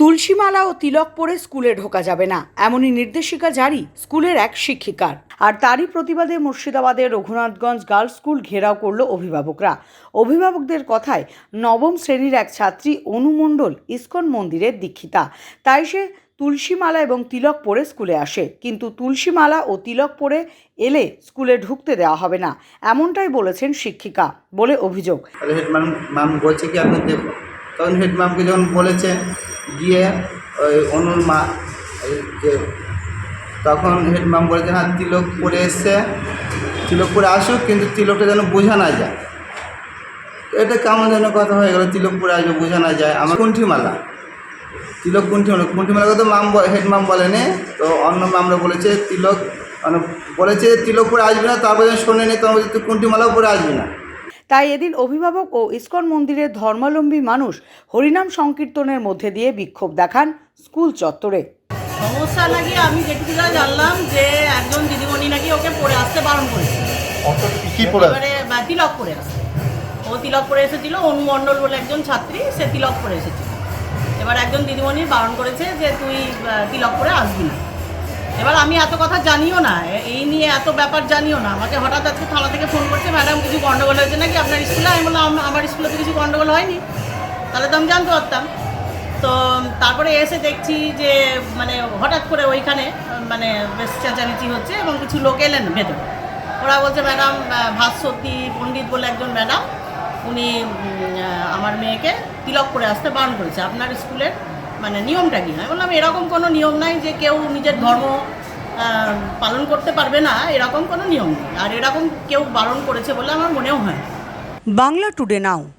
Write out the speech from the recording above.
তুলসীমালা ও তিলক পরে স্কুলে ঢোকা যাবে না, এমনই নির্দেশিকা জারি স্কুলের এক শিক্ষিকার। আর তারই প্রতিবাদে মুর্শিদাবাদের রঘুনাথগঞ্জ গার্লস স্কুল ঘেরাও করল অভিভাবকরা। অভিভাবকদের কথায় নবম শ্রেণির এক ছাত্রী অনুমণ্ডল ইস্কন মন্দিরের দীক্ষিতা। তাই সে তুলসীমালা এবং তিলক পরে স্কুলে আসে, কিন্তু তুলসীমালা ও তিলক পরে এলে স্কুলে ঢুকতে দেওয়া হবে না, এমনটাই বলেছেন শিক্ষিকা বলে অভিযোগ। হেড ম্যাম ম্যাম বলছে কি আপনি দেখুন তখন হেড ম্যামকে যখন বলেছে গিয়ে ওই অনুর মা যে তখন হেড ম্যাম বলেছে হ্যাঁ তিলক পরে এসছে, তিলক পরে আসুক, কিন্তু তিলকটা যেন বোঝা না যায়। এটা কেমন যেন কথা হয়ে গেল, তিলক পরে আসবে, বোঝা না যায়। আমার কুণ্ঠিমালা, তিলক কুণ্ঠিমালা কুণ্ঠিমালা কথা মাম হেড ম্যাম বলেনি, তো অন্য ম্যামরা বলেছে, তিলক মানে বলেছে তিলক পরে আসবে না, তারপরে শোনেনি তখন বলছে, তুই কুণ্ঠিমালাও পরে আসবি না। তাই এদিন অভিভাবক ও ইস্কন মন্দিরের ধর্মাবলম্বী মানুষ হরিনাম সংকীর্তনের মধ্যে দিয়ে বিক্ষোভ দেখান স্কুল চত্বরে। সমস্যা নাকি আমি যেটুকু যা জানলাম যে একজন দিদিমণি নাকি ওকে পড়ে আসতে বারণ করেছে। কি পড়ে এবারে তিলক পরে আসতে ও তিলক পরে এসেছিল অনুমণ্ডল বলে একজন ছাত্রী সে তিলক পরে এসেছিল। এবার একজন দিদিমণি বারণ করেছে যে তুই তিলক পরে আসবি না। এবার আমি এত কথা জানিও না এই নিয়ে এত ব্যাপার জানিও না। আমাকে হঠাৎ আজকে থানা থেকে ফোন করছে, ম্যাডাম, কিছু গন্ডগোল হয়েছে নাকি? আপনার স্কুলে? আমি বললাম আমার স্কুলে তো কিছু গন্ডগোল হয়নি। তাহলে তো আমি জানতে পারতাম। তো তারপরে এসে দেখছি যে মানে হঠাৎ করে ওইখানে মানে বেশ চেঁচামেচি হচ্ছে এবং কিছু লোক এলেন ভেতরে। ওরা বলছে, ম্যাডাম ভাস্বতী পণ্ডিত বলে একজন ম্যাডাম, উনি আমার মেয়েকে তিলক করে আসতে বারণ করেছে। আপনার স্কুলের মানে নিয়মটা কি হয় বললাম, এরকম কোনো নিয়ম নাই যে কেউ নিজের ধর্ম পালন করতে পারবে না, এরকম কোনো নিয়ম নেই। আর এরকম কেউ বারণ করেছে বলে আমার মনেও হয় বাংলা টুডে নাও।